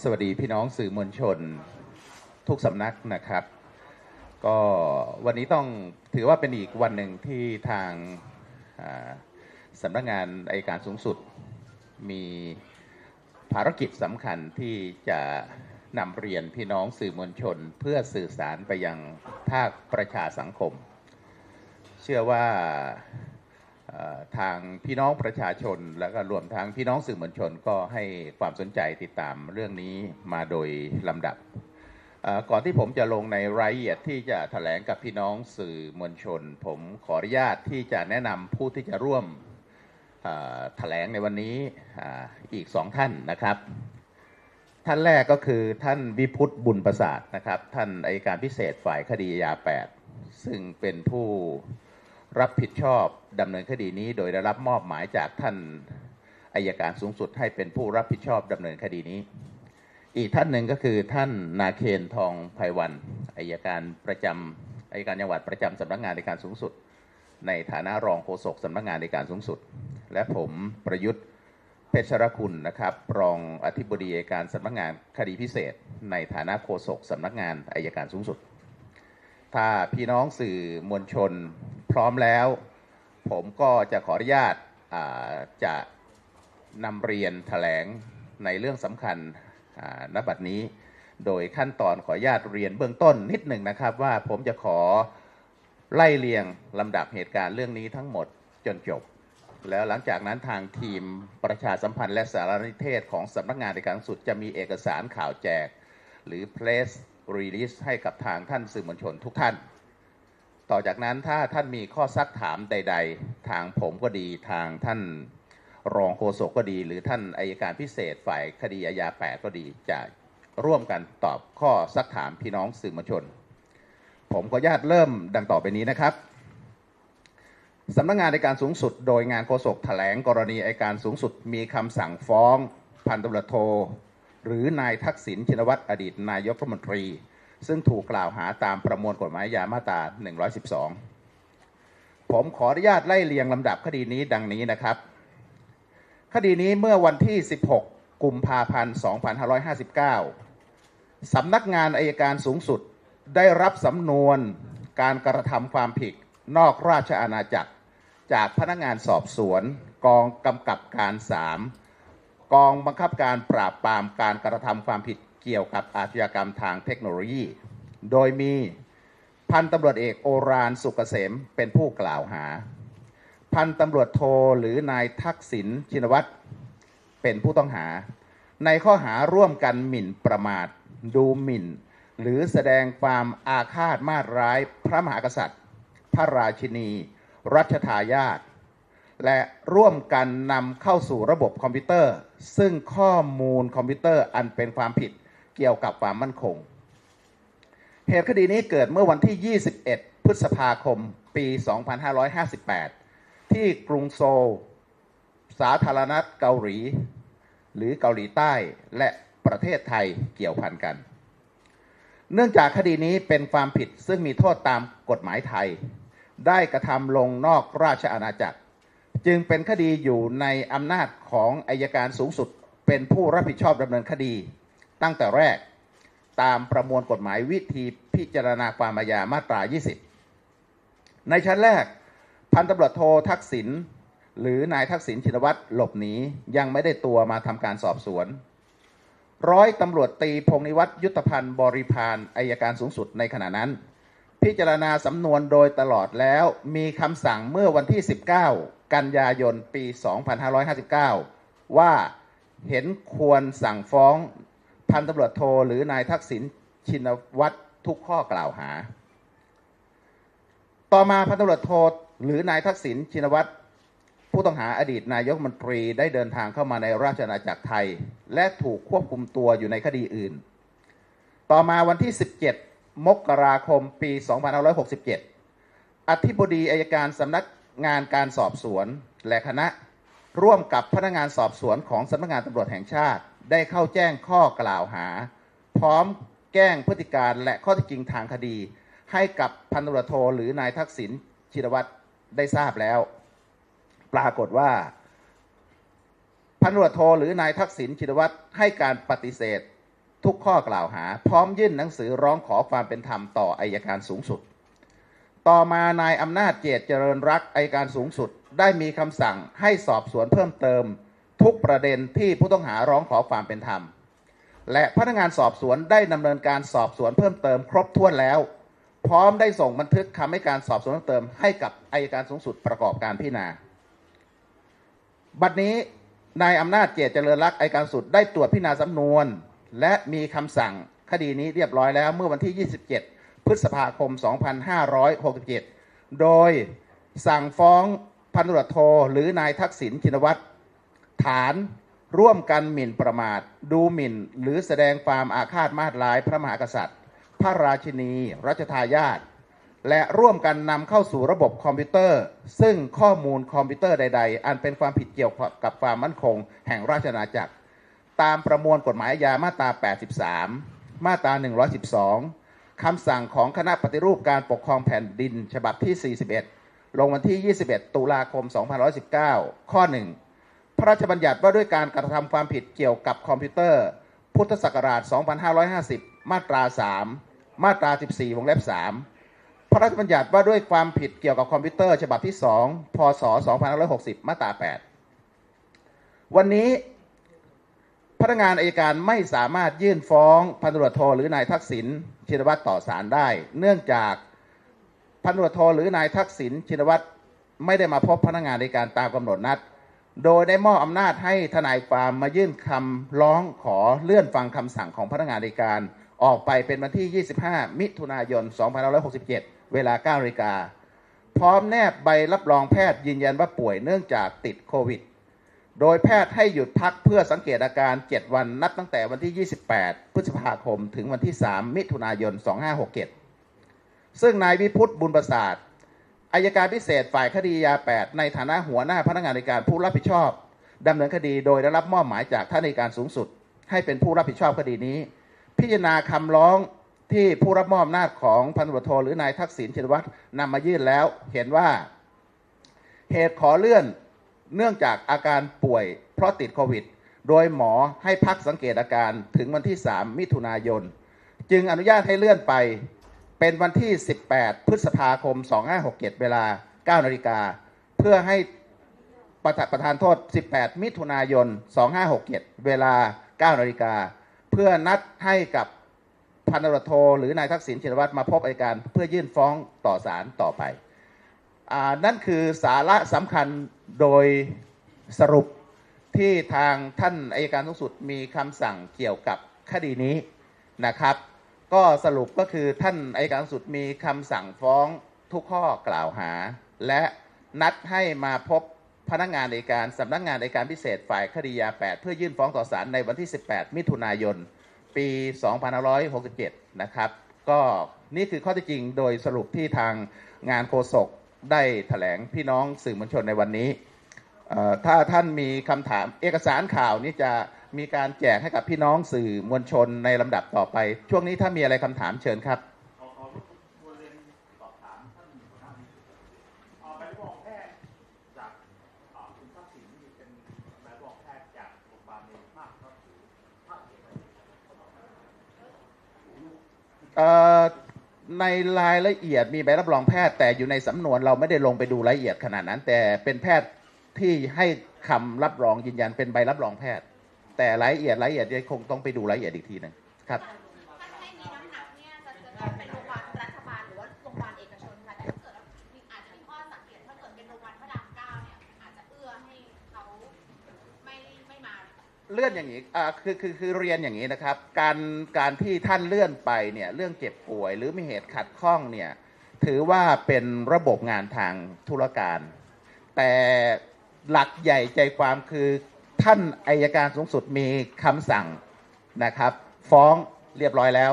สวัสดีพี่น้องสื่อมวลชนทุกสำนักนะครับ ก็วันนี้ต้องถือว่าเป็นอีกวันหนึ่งที่ทางาสำนักงานอายการสูงสุด มีภารกิจสำคัญที่จะนำเรียนพี่น้องสื่อมวลชน เพื่อสื่อสารไปยังภาคประชาสังคม เชื่อว่า ทางพี่น้องประชาชน แล้วก็รวมทั้งพี่น้องสื่อมวลชนก็ให้ความสนใจติดตามเรื่องนี้มาโดยลำดับ ก่อนที่ผมจะลงในรายละเอียดที่จะแถลงกับพี่น้องสื่อมวลชน ผมขออนุญาตที่จะแนะนำผู้ที่จะร่วมเอ่อแถลงในวันนี้อีกสองท่านนะครับ ท่านแรกก็คือท่านวิพุทธบุญประสาทนะครับ ท่านอายการพิเศษฝ่ายคดีอาญา8 ซึ่งเป็นผู้ รับผิดชอบดำเนินคดีนี้ โดยได้รับมอบหมายจากท่านอายการสูงสุดให้เป็นผู้รับผิดชอบดำเนินคดีนี้ อีกท่านหนึ่งก็คือท่านนาเคนทองไพวันอายการประจำอายการจังหวัดประจำสำนักงานในการสูงสุด ในฐานะรองโฆษกสำนักงานในการสูงสุด และผมประยุทธ์เพชรคุณนะครับรองอธิบดีอัยการสำนักงานคดีพิเศษ ในฐานะโฆษกสำนักงานอายการสูงสุด ถ้าพี่น้องสื่อมวลชน พร้อมแล้ว ผมก็จะขออนุญาตาจะนำเรียนแถลงในเรื่องสำคัญอ่าณบัดนี้ โดยขั้นตอนขออนุญาตเรียนเบื้องต้นนิดหนึ่งนะครับว่าผมจะขอไล่เรียงลำดับเหตุการณ์เรื่องนี้ทั้งหมดจนจบ แล้วหลังจากนั้นทางทีมประชาสัมพันธ์และสารนิเทศของสำนักงานในการสุดจะมีเอกสารข่าวแจก หรือ press release ให้กับทางท่านสื่อมวลชนทุกท่าน ต่อจากนั้นถ้าท่านมีข้อซักถามใด ๆ ทางผมก็ดีทางท่านรองโฆษกก็ดี หรือท่านอายการพิเศษฝ่ายคดีอาญา8ก็ดีจะร่วมกันตอบข้อซักถามพี่น้องสื่อมวลชน ผมขออนุญาตเริ่มดังต่อไปนี้นะครับสำนักงานในการสูงสุด โดยงานโฆษกแถลงกรณีอัยการสูงสุด มีคำสั่งฟ้อง พันตำรวจโท หรือนายทักษิณชินวัตรอดีตนายกรัฐมนตรี ซึ่งถูกกล่าวหาตามประมวลกฎหมายอาญามาตรา 112 ผมขออนุญาตไล่เรียงลำดับคดีนี้ดังนี้นะครับ คดีนี้เมื่อวันที่ 16 กุมภาพันธ์ 2559 สำนักงานอายการสูงสุดได้รับสำนวนการกระทำความผิดนอกราชอาณาจักร จากพนักงานสอบสวน กองกำกับการ 3 กองบังคับการปราบปรามการกระทำความผิด เกี่ยวกับอาชญากรรมทางเทคโนโลยี โดยมีพันตำรวจเอกโอรานสุกเกษมเป็นผู้กล่าวหา พันตำรวจโทหรือนายทักษิณชินวัตรเป็นผู้ต้องหา ในข้อหาร่วมกันหมิ่นประมาท ดูหมิ่น หรือแสดงความอาฆาตมาตร้ายพระมหากษัตริย์ พระราชินี รัชทายาทและร่วมกันนำเข้าสู่ระบบคอมพิวเตอร์ ซึ่งข้อมูลคอมพิวเตอร์อันเป็นความผิด เกี่ยวกับความมั่นคง เหตุคดีนี้เกิดเมื่อวันที่ 21 พฤษภาคม ปี 2558 ที่กรุงโซล สาธารณรัฐเกาหลี หรือเกาหลีใต้และประเทศไทยเกี่ยวพันกัน เนื่องจากคดีนี้เป็นความผิดซึ่งมีโทษตามกฎหมายไทย ได้กระทำลงนอกราชอาณาจักร จึงเป็นคดีอยู่ในอำนาจของอายการสูงสุดเป็นผู้รับผิดชอบดำเนินคดี ตั้งแต่แรก ตามประมวลกฎหมายวิธีพิจารณาความอาญามาตรา 20 ในชั้นแรก พันตำรวจโททักษิณหรือนายทักษิณชินวัตรหลบหนียังไม่ได้ตัวมาทำการสอบสวน ร้อยตำรวจตีพงนิวัตรยุทธพันธ์บริพานอายการสูงสุดในขณะนั้น พิจารณาสำนวนโดยตลอดแล้วมีคำสั่งเมื่อวันที่ 19 กันยายนปี 2559 ว่าเห็นควรสั่งฟ้อง พันตำรวจโทรหรือนายทักษิณชินวัตรทุกข้อกล่าวหา ต่อมาพันตำรวจโทรหรือนายทักษิณชินวัตรผู้ต้องหาอดีตนายกรัฐมนตรีได้เดินทางเข้ามาในราชอาณาจักรไทย และถูกควบคุมตัวอยู่ในคดีอื่น ต่อมาวันที่ 17 มกราคมปี 2567 อธิบดีอายการสำนักงานการสอบสวนและคณะร่วมกับพนักงานสอบสวนของสำนักงานตำรวจแห่งชาติ ได้เข้าแจ้งข้อกล่าวหา พร้อมแก้งพฤติการและข้อเท็จจริงทางคดี ให้กับพันตำรวจโทหรือนายทักษิณชินวัตรได้ทราบแล้ว ปรากฏว่า พันตำรวจโทหรือนายทักษิณชินวัตรให้การปฏิเสธทุกข้อกล่าวหา พร้อมยื่นหนังสือร้องขอความเป็นธรรมต่ออายการสูงสุด ต่อมานายอำนาจเจตเจริญรักอายการสูงสุด ได้มีคำสั่งให้สอบสวนเพิ่มเติม ทุกประเด็นที่ผู้ต้องหาร้องขอความเป็นธรรม และพนักงานสอบสวนได้ดำเนินการสอบสวนเพิ่มเติมครบถ้วนแล้ว พร้อมได้ส่งบันทึกคำให้การสอบสวนเพิ่มเติมให้กับอายการสูงสุดประกอบการพิจารณา บัดนี้นายอำนาจเจตเจริญรักษ์อายการสุดได้ตรวจพิจารณาสำนวน และมีคำสั่งคดีนี้เรียบร้อยแล้วเมื่อวันที่ 27 พฤษภาคม 2567 โดยสั่งฟ้องพันตรวจโทหรือนายทักษิณชินวัตร ฐานร่วมกันหมิ่นประมาท ดูหมิ่น หรือแสดงความอาฆาตมาตร้ายพระมหากษัตริย์ พระราชินี รัชทายาทและร่วมกันนำเข้าสู่ระบบคอมพิวเตอร์ ซึ่งข้อมูลคอมพิวเตอร์ใด ๆ อันเป็นความผิดเกี่ยวกับความมั่นคง แห่งราชอาณาจักร ตามประมวลกฎหมายอาญามาตรา 83 มาตรา 112 คำสั่งของคณะปฏิรูปการปกครองแผ่นดิน ฉบับที่ 41 ลงวันที่ 21 ตุลาคม 2519 ข้อ 1 ระราชบัญญัติว่าด้วยการกระทำความผิดเกี่ยวกับคอมพิวเตอร์ พุทธศักราช 2550 มาตรา 3 มาตรา 14 วงเล็บ 3 พระราชบัญญัติว่าด้วยความผิดเกี่ยวกับคอมพิวเตอร์ฉบับที่ 2 พศ 2560 มาตรา 8 วันนี้พนักงานอายการไม่สามารถยื่นฟ้องพันตำรวจโทหรือนายทักษิณชินวัตรต่อศาลได้ เนื่องจากพันตำรวจโทหรือนายทักษิณชินวัตรไม่ได้มาพบพนักงานในการตามกำหนดนัด โดยได้มอบอำนาจให้ทนายความมายื่นคำร้องขอเลื่อนฟังคำสั่งของพนักงานในการ ออกไปเป็นวันที่ 25 มิถุนายน 2567 เวลา9นาฬิกา พร้อมแนบใบรับรองแพทย์ยืนยันว่าป่วยเนื่องจากติดโควิด โดยแพทย์ให้หยุดพักเพื่อสังเกตอาการ 7 วันนับตั้งแต่วันที่ 28 พฤษภาคม ถึงวันที่ 3 มิถุนายน 2567 ซึ่งนายวิพุทธบุญประสาท อายการพิเศษฝ่ายคดียา 8 ในฐานะหัวหน้าพนักงานในการผู้รับผิดชอบดำเนินคดีโดยได้รับมอบหมายจากท่านในการสูงสุด ให้เป็นผู้รับผิดชอบคดีนี้ พิจารณาคำร้องที่ผู้รับมอบอำนาจของพันตำรวจโทหรือนายทักษิณชินวัตรนำมายื่นแล้ว เห็นว่า เหตุขอเลื่อนเนื่องจากอาการป่วยเพราะติดโควิด โดยหมอให้พักสังเกตอาการถึงวันที่ 3 มิถุนายน จึงอนุญาตให้เลื่อนไป เป็นวันที่ 18 พฤษภาคม 2567 เวลา 9 นาฬิกา เพื่อให้ประธานประธานโทษ 18 มิถุนายน 2567 เวลา 9 นาฬิกา เพื่อนัดให้กับพันตำรวจโทหรือนายทักษิณชินวัตรมาพบอัยการเพื่อยื่นฟ้องต่อศาลต่อไปอนั่นคือสาระสำคัญโดยสรุปที่ทางท่านอายการสูงสุดมีคำสั่งเกี่ยวกับคดีนี้นะครับ ก็สรุปก็คือท่านอายการสุดมีคำสั่งฟ้องทุกข้อกล่าวหา และนัดให้มาพบพนักงานในการสำนักงานในการพิเศษฝ่ายคดียา 8 เพื่อยื่นฟ้องต่อศาลในวันที่ 18 มิถุนายน ปี 2567 นะครับ ก็นี่คือข้อเท็จจริงโดยสรุปที่ทางงานโฆษกได้แถลงพี่น้องสื่อมวลชนในวันนี้ ถ้าท่านมีคำถามเอกสารข่าวนี้จะ มีการแจกให้กับพี่น้องสื่อมวลชนในลำดับต่อไป ช่วงนี้ถ้ามีอะไรคำถามเชิญครับในรายละเอียดมีใบรับรองแพทย์แต่อยู่ในสำนวนเราไม่ได้ลงไปดูรายละเอียดขนาดนั้น แต่เป็นแพทย์ที่ให้คำรับรองยืนยันเป็นใบรับรองแพทย์ แต่รายละเอียดรายละเอียดยังคงต้องไปดูรายละเอียดอีกทีหนึงครับ ถ้าให้มีน้ำหนักเนี่ยจะจะต้องเป็นโรงพยาบาลรัฐบาลหรือว่าโรงพยาบาลเอกชนค่ะแต่ถ้าเกิดว่ามีอาจจะมีข้อสังเกตถ้าเกิดเป็นโรงพยาบาลพระรามเก้าเนี่ยอาจจะเอื้อให้เขาไม่ไม่มา เลื่อนอย่างนี้อ่าคือคือคือเรียนอย่างนี้นะครับ การการที่ท่านเลื่อนไปเนี่ยเรื่องเจ็บป่วย หรือมีเหตุขัดข้องเนี่ยถือว่าเป็นระบบงานทางธุรการ แต่หลักใหญ่ใจความคือ ท่านอายการสูงสุดมีคำสั่งนะครับ ฟ้องเรียบร้อยแล้ว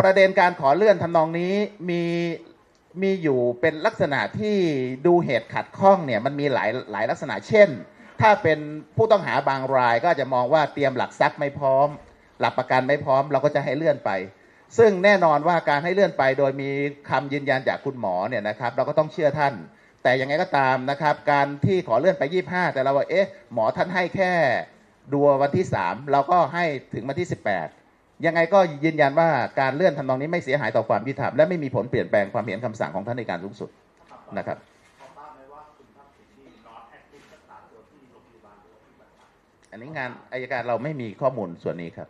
ประเด็นการขอเลื่อนทำนองนี้มีมีอยู่เป็นลักษณะที่ดูเหตุขัดข้องเนี่ยมันมีหลายหลายลักษณะเช่น ถ้าเป็นผู้ต้องหาบางรายก็จะมองว่าเตรียมหลักทรัพย์ไม่พร้อม หลักประกันไม่พร้อม เราก็จะให้เลื่อนไป ซึ่งแน่นอนว่าการให้เลื่อนไปโดยมีคำยืนยันจากคุณหมอเนี่ยนะครับ เราก็ต้องเชื่อท่าน แต่ยังไงก็ตามนะครับ การที่ขอเลื่อนไป 25 แต่เราว่าเอ๊ะหมอท่านให้แค่ดูวันที่ 3 เราก็ให้ถึงวันที่ 18 ยังไงก็ยืนยันว่าการเลื่อนทำนองนี้ไม่เสียหายต่อความยุติธรรมและไม่มีผลเปลี่ยนแปลงความเห็นคำสั่งของท่านในการสูงสุดนะครับเขาทราบไหมว่าคุณทักษิณนี่นอนแอดมิดรักษาตัวที่โรงพยาบาลหรือว่าที่บ้านพักอันนี้งานอายการเราไม่มีข้อมูลส่วนนี้ครับ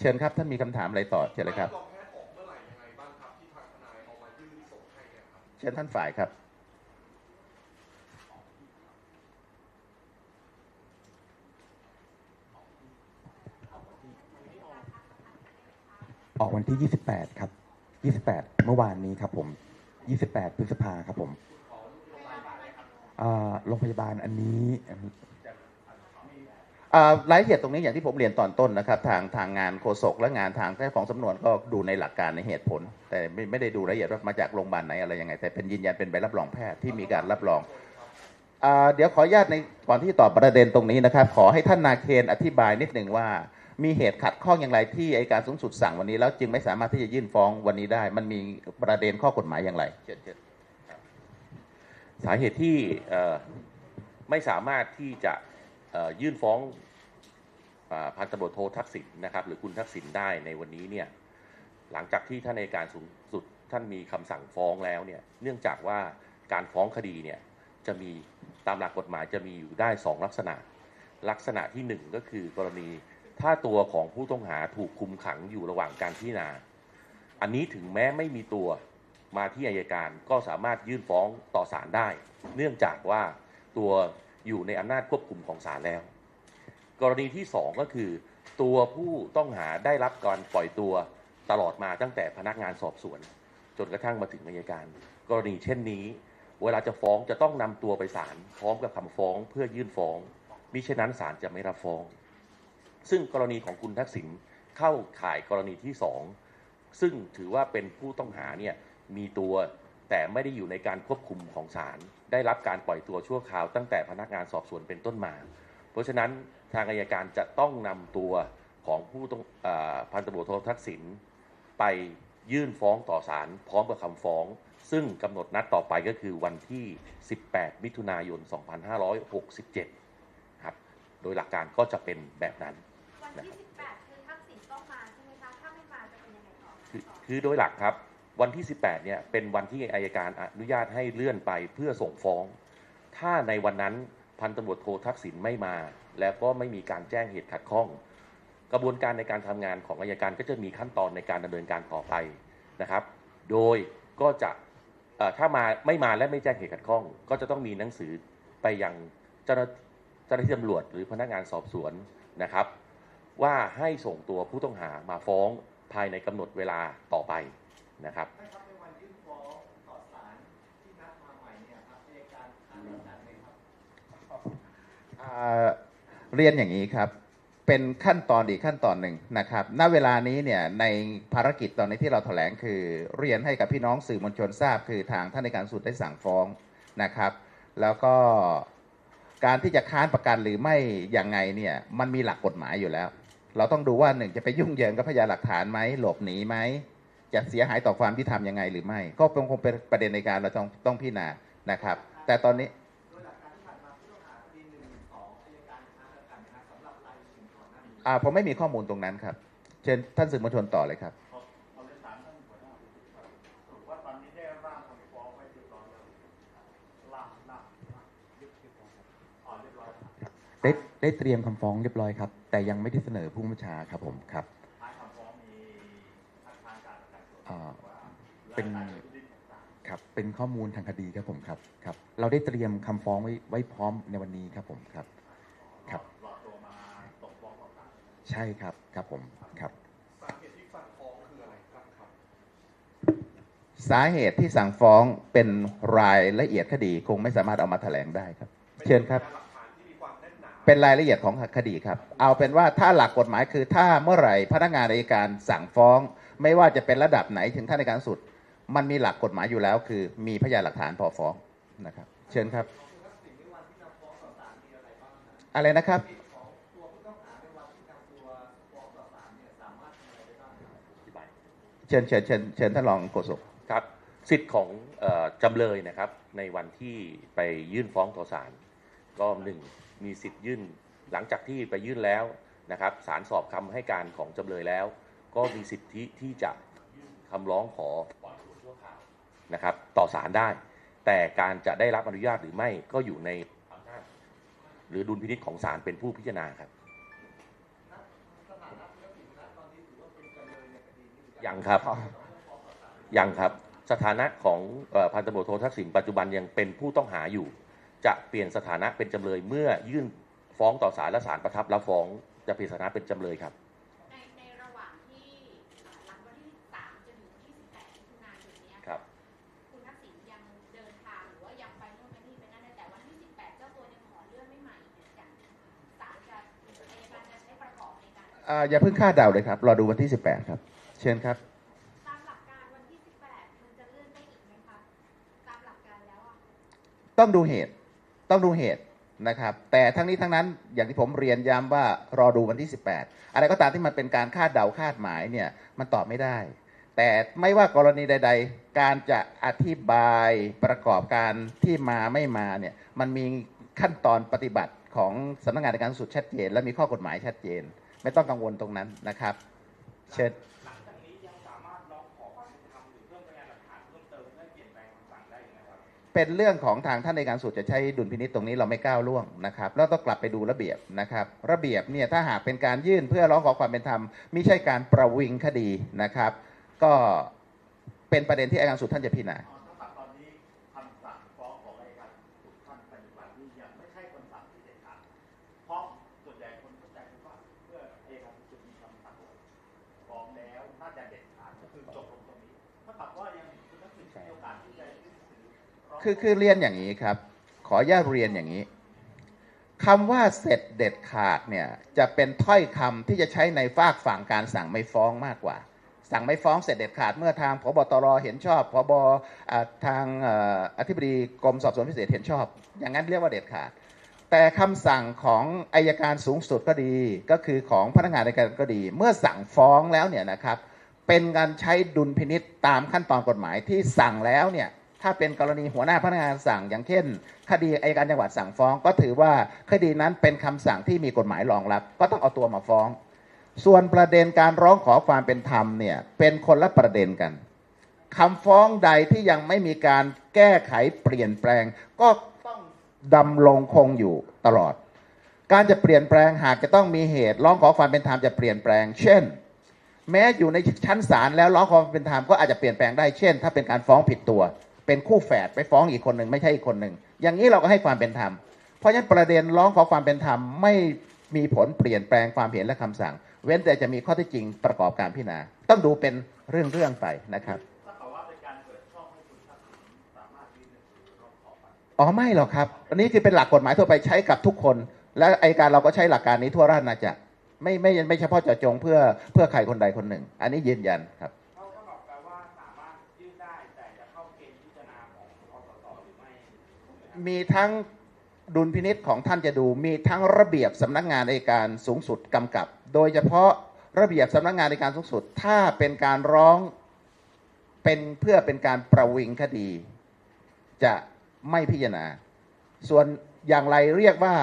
เชิญครับท่านมีคำถามอะไรต่อเชิญเลยครับรองแพทย์ออกเมื่อไหร่ยังไงบ้างครับที่ทางทนายเอามายื่นส่งให้เนี่ยครับเชิญท่านฝ่ายครับ ออกวันที่ 28 ครับ 28 เมื่อวานนี้ครับผม 28 พฤษภาครับผมโรงพยาบาลอันนี้รายละเอียดตรงนี้อย่างที่ผมเรียนตอนต้นนะครับ ทางทางงานโฆษกและงานทางเจ้ของสำนวนก็ดูในหลักการในเหตุผล แต่ไม่ไม่ได้ดูรายละเอียดว่ามาจากโรงพยาบาลไหนอะไรยังไงแต่เป็นยืนยันเป็นใบรับรองแพทย์ที่มีการรับรองอเดี๋ยวขออนุญาตในก่อนที่ตอบประเด็นตรงนี้นะครับ ขอให้ท่านนาเคนอธิบายนิดหนึ่งว่า มีเหตุขัดข้องอย่างไรที่อัยการสูงสุดสั่งวันนี้แล้วจึงไม่สามารถที่จะยื่นฟ้องวันนี้ได้ มันมีประเด็นข้อกฎหมายอย่างไรเชิญเชิญสาเหตุที่ไม่สามารถที่จะยื่นฟ้องอพันตำรวจโททักษิณนะครับ หรือคุณทักษิณได้ในวันนี้เนี่ยหลังจากที่ท่านในการสูงสุดท่านมีคำสั่งฟ้องแล้วเนี่ยเนื่องจากว่าการฟ้องคดีเนี่ยจะมีตามหลักกฎหมายจะมีอยู่ได้สองลักษณะ ลักษณะที่หนึ่งก็คือกรณี ถ้าตัวของผู้ต้องหาถูกคุมขังอยู่ระหว่างการพิจารณา อันนี้ถึงแม้ไม่มีตัวมาที่อายการก็สามารถยื่นฟ้องต่อศาลได้ เนื่องจากว่าตัวอยู่ในอำนาจควบคุมของศาลแล้ว กรณีที่สองก็คือ ตัวผู้ต้องหาได้รับการปล่อยตัวตลอดมาตั้งแต่พนักงานสอบสวน จนกระทั่งมาถึงอายการ กรณีเช่นนี้ เวลาจะฟ้องจะต้องนำตัวไปศาลพร้อมกับคำฟ้องเพื่อยื่นฟ้องมิฉะนั้นศาลจะไม่รับฟ้อง ซึ่งกรณีของคุณทักษิณเข้าข่ายกรณีที่สองซึ่งถือว่าเป็นผู้ต้องหาเนี่ยมีตัวแต่ไม่ได้อยู่ในการควบคุมของศาลได้รับการปล่อยตัวชั่วคราวตั้งแต่พนักงานสอบสวนเป็นต้นมา เพราะฉะนั้นทางอายการจะต้องนำตัวของผู้ต้องอพันตำรวจโททักษิณไปยื่นฟ้องต่อศาลพร้อมกับคำฟ้อง ซึ่งกำหนดนัดต่อไปก็คือวันที่ 18 มิถุนายน 2567 ครับ โดยหลักการก็จะเป็นแบบนั้น วันที่18คือทักษิณต้องมาใช่ไหมคะถ้าไม่มาจะเป็นยังไงต่อคือคะคือโดยหลักครับ วันที่ 18เนี่ยเป็นวันที่อายการอนุญาตให้เลื่อนไปเพื่อส่งฟ้อง ถ้าในวันนั้นพันตำรวจโททักษิณไม่มา แล้วก็ไม่มีการแจ้งเหตุขัดข้อง กระบวนการในการทำงานของอายการก็จะมีขั้นตอนในการดำเนินการต่อไปนะครับ โดยก็จะเอ่อถ้ามาไม่มาและไม่แจ้งเหตุขัดข้อง ก็จะต้องมีหนังสือไปยังเจ้าหน้าเจ้าหน้าที่ตำรวจหรือพนักงานสอบสวนนะครับ ว่าให้ส่งตัวผู้ต้องหามาฟ้องภายในกำหนดเวลาต่อไปนะครับท่านครับในวันยื่นฟ้องต่อศาลที่นัดมาใหม่เนี่ยครับอัยการท่านนัดไหมครับอ่าเรียนอย่างนี้ครับ เป็นขั้นตอนอีกขั้นตอนหนึ่งนะครับ ณ เวลานี้เนี่ยในภารกิจตอนนี้ที่เราแถลงคือ เรียนให้กับพี่น้องสื่อมวลชนทราบ คือทางท่านในการสุดได้สั่งฟ้องนะครับ แล้วก็การที่จะค้านประกันหรือไม่อย่างไงเนี่ยมันมีหลักกฎหมายอยู่แล้ว เราต้องดูว่าหนึ่งจะไปยุ่งเหยิงกับพยานหลักฐานไหมหลบหนีไหมจะเสียหายต่อความที่ทำยังไงหรือไม่ ก็เป็นคงเป็นประเด็นในการเราต้องต้องพิจารณานะครับ แต่ตอนนี้ผมาผู้ต้องหาคดีหนึ่งสองอัยกาผมไม่มีข้อมูลตรงนั้นครับ เชิญท่านสื่อมวลชนต่อเลยครับเอาเอาเรียนถามท่านหัวหน้าครับสรุปว่าตอนนี้ได้ร่างคำฟ้องไว้เรียบร้อยแล้วร่างร่างร่างยึดเรียบร้อยครับอ๋อเรียบร้อยครับได้ได้เตรียมคำฟ้องเรียบร้อยครับ แต่ยังไม่ได้เสนอผู้บัญชาครับผมครับท้ายคำฟ้องมีทางทางการประกันตัวอ่าว่าเป็นรายการยุติธรรมต่างครับเป็นข้อมูลทางคดีครับผมครับครับ เราได้เตรียมคำฟ้องไว้ไว้พร้อมในวันนี้ครับผมครับๆครับหลอดตัวมาตกฟ้องต่อศาลใช่ครับครับผมครับสาเหตุที่สั่งฟ้องคืออะไรครับครับสาเหตุที่สั่งฟ้องเป็นรายละเอียดคดีคงไม่สามารถเอามาแถลงได้ครับ เชิญครับ เป็นรายละเอียดของคดีครับ เอาเป็นว่าถ้าหลักกฎหมายคือถ้าเมื่อไหร่พนักงานอัยการสั่งฟ้อง ไม่ว่าจะเป็นระดับไหนถึงท่านในการสุด มันมีหลักกฎหมายอยู่แล้ว คือมีพยานหลักฐานพอฟ้องนะครับ เชิญครับ อะไรนะครับเชิญเชิญเชิญเชิญท่านรองโฆษกครับสิทธิ์ของจำเลยนะครับ ในวันที่ไปยื่นฟ้องต่อศาลก็หนึ่ง มีสิทธิ์ยื่น หลังจากที่ไปยื่นแล้วนะครับศาลสอบคำให้การของจำเลยแล้ว ก็มีสิทธิที่จะยื่นคำร้องขอปล่อยตัวชั่วคราวนะครับต่อศาลได้ แต่การจะได้รับอนุญาตหรือไม่ก็อยู่ในอำนาจหรือดุลพินิจของศาลเป็นผู้พิจารณาครับยังครับยังครับ สถานะของพันตำรวจโททักษิณปัจจุบันยังเป็นผู้ต้องหาอยู่ จะเปลี่ยนสถานะเป็นจำเลยเมื่อยื่นฟ้องต่อศาลและศาลประทับรับฟ้องจะเปลี่ยนสถานะเป็นจำเลยครับ ในในระหว่างที่เอ่อหลังวันที่3จนถึงวันที่18มิถุนายนเนี้ยครับ คุณทักษิณยังเดินทางหรือว่ายังไปโน่นไปนี่ไปนั่นได้แต่วันที่ 18 เจ้าตัวยังขอเลื่อนไม่ใหม่เนี่ยอย่างศาลจะอัยการจะใช้ประกอบในการ อ่าอย่าเพิ่งคาดเดาเลยครับรอดูวันที่ 18 ครับ เชิญครับ ตามหลักการวันที่ 18 มันจะเลื่อนได้อีกไหมคะ ตามหลักการแล้วอะต้องดูเหตุ ต้องดูเหตุนะครับ แต่ทั้งนี้ทั้งนั้นอย่างที่ผมเรียนย้ำว่ารอดูวันที่ 18 อะไรก็ตามที่มันเป็นการคาดเดาคาดหมายเนี่ยมันตอบไม่ได้ แต่ไม่ว่ากรณีใด ๆ การจะอธิบายประกอบการที่มาไม่มาเนี่ยมันมีขั้นตอนปฏิบัติของสำนักงานในการสุดชัดเจน และมีข้อกฎหมายชัดเจน ไม่ต้องกังวลตรงนั้นนะครับ เชิญ เป็นเรื่องของทางท่านในการสูตรจะใช้ดุลพินิษตรงนี้เราไม่ก้าวล่วงนะครับแล้วต้องกลับไปดูระเบียบนะครับ ระเบียบเนี่ยถ้าหากเป็นการยื่นเพื่อร้องขอความเป็นธรรมไม่ใช่การประวิงคดีนะครับ ก็เป็นประเด็นที่อัยการสูตรท่านจะพิจารณาอ๋อถ้าตอนนี้คำสั่งฟ้องของไอการสุดท่านเป็นความที่ยังไม่ใช่คนสั่งที่เด็ดขาดเพราะสนใจคนสนใจคือว่าเพื่ออัยการสุดมีคำสั่งฟ้องแล้วน่าจะเด็ดขาดก็คือจบลงตรงนี้ถ้ากับว่ายังคุณทักษิณมีโอกาสที่จะ คือคือเรียนอย่างนี้ครับ ขออนุญาตเรียนอย่างนี้คำว่าเสร็จเด็ดขาดเนี่ยจะเป็นถ้อยคำที่จะใช้ในฝากฝั่งการสั่งไม่ฟ้องมากกว่า สั่งไม่ฟ้องเสร็จเด็ดขาดเมื่อทางพบตรเห็นชอบพบทางเอ่ออธิบดีกรมสอบสวนพิเศษเห็นชอบ อย่างนั้นเรียกว่าเด็ดขาด แต่คำสั่งของอายการสูงสุดก็ดี ก็คือของพนักงานในการก็ดี เมื่อสั่งฟ้องแล้วเนี่ยนะครับเป็นการใช้ดุลพินิษตามขั้นตอนกฎหมายที่สั่งแล้วเนี่ย ถ้าเป็นกรณีหัวหน้าพนักงานสั่ง อย่างเช่น คดีอายการจังหวัดสั่งฟ้อง ก็ถือว่าคดีนั้นเป็นคำสั่งที่มีกฎหมายรองรับ ก็ต้องเอาตัวมาฟ้อง ส่วนประเด็นการร้องขอความเป็นธรรมเนี่ยเป็นคนละประเด็นกันคำฟ้องใดที่ยังไม่มีการแก้ไขเปลี่ยนแปลง ก็ต้องดำรงคงอยู่ตลอด การจะเปลี่ยนแปลงหากจะต้องมีเหตุร้องขอความเป็นธรรมจะเปลี่ยนแปลง เช่น แม้อยู่ในชั้นศาลแล้วร้องขอความเป็นธรรมก็อาจจะเปลี่ยนแปลงได้เช่น ถ้าเป็นการฟ้องผิดตัว เป็นคู่แฝดไปฟ้องอีกคนหนึ่งไม่ใช่อีกคนหนึ่งอย่างนี้เราก็ให้ความเป็นธรรม เพราะฉะนั้นประเด็นร้องขอความเป็นธรรมไม่มีผลเปลี่ยนแปลงความเห็นและคำสั่ง เว้นแต่จะมีข้อเที่จริงประกอบการพิจารณา ต้องดูเป็นเรื่องๆไปนะครับถ้ากับว่าเป็นการเปิดช่องให้คุณทักษิณสามารถยื่นหนังสือร้องขอความอ๋อไม่หรอกครับอันนี้คือเป็นหลักกฎหมายทั่วไปใช้กับทุกคน และไอยการเราก็ใช้หลักการนี้ทั่วราชอาณาจักรไม่ไม่ไม่เฉพาะเจาะจงเพื่อเพื่อใครคนใดคนหนึ่ง อันนี้ยืนยันครับ มีทั้งดุลพินิษของท่านจะดู มีทั้งระเบียบสำนักงานในการสูงสุดกำกับ โดยเฉพาะระเบียบสำนักงานในการสูงสุด ถ้าเป็นการร้องเป็นเพื่อเป็นการประวิงคดี จะไม่พิจารณา ส่วนอย่างไรเรียกว่า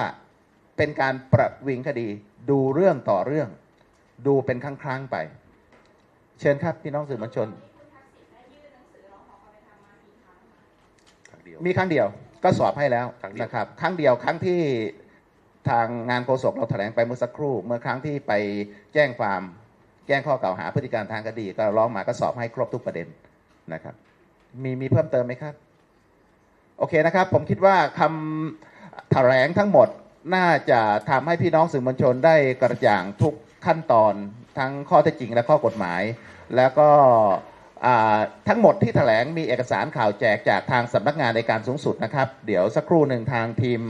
เป็นการประวิงคดี ดูเรื่องต่อเรื่อง ดูเป็นครั้งๆไป เชิญครับพี่น้องสื่อมวลชนคุณทักษิณได้ยื่นหนังสือร้องขอความเป็นธรรมมากี่ครั้งคะครั้งเดียวมีครั้งเดียว ก็สอบให้แล้วครั้งเดียวนะครับ ครั้งเดียวครั้งที่ทางงานโฆษกเราแถลงไปเมื่อสักครู่ เมื่อครั้งที่ไปแจ้งความแจ้งข้อกล่าวหาพฤติการทางคดี ก็ร้องมาก็สอบให้ครบทุกประเด็นนะครับ มีมีเพิ่มเติมไหมครับ โอเคนะครับ ผมคิดว่าคำแถลงทั้งหมดน่าจะทำให้พี่น้องสื่อมวลชนได้กระจ่างทุกขั้นตอนทั้งข้อเท็จจริงและข้อกฎหมาย แล้วก็อ่า ทั้งหมดที่แถลงมีเอกสารข่าวแจกจากทางสำนักงานในการสูงสุดนะครับ เดี๋ยวสักครู่หนึ่งทางทีม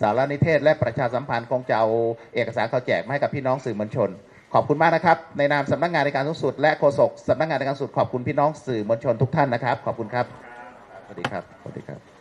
สารนิเทศ และประชาสัมพันธ์คงจะเอาเอกสารข่าวแจกให้กับพี่น้องสื่อมวลชน ขอบคุณมากนะครับ ในนามสำนักงานในการสูงสุด และโฆษกสำนักงานในการสูงสุดขอบคุณพี่น้องสื่อมวลชนทุกท่านนะครับ ขอบคุณครับสวัสดีครับสวัสดีครับ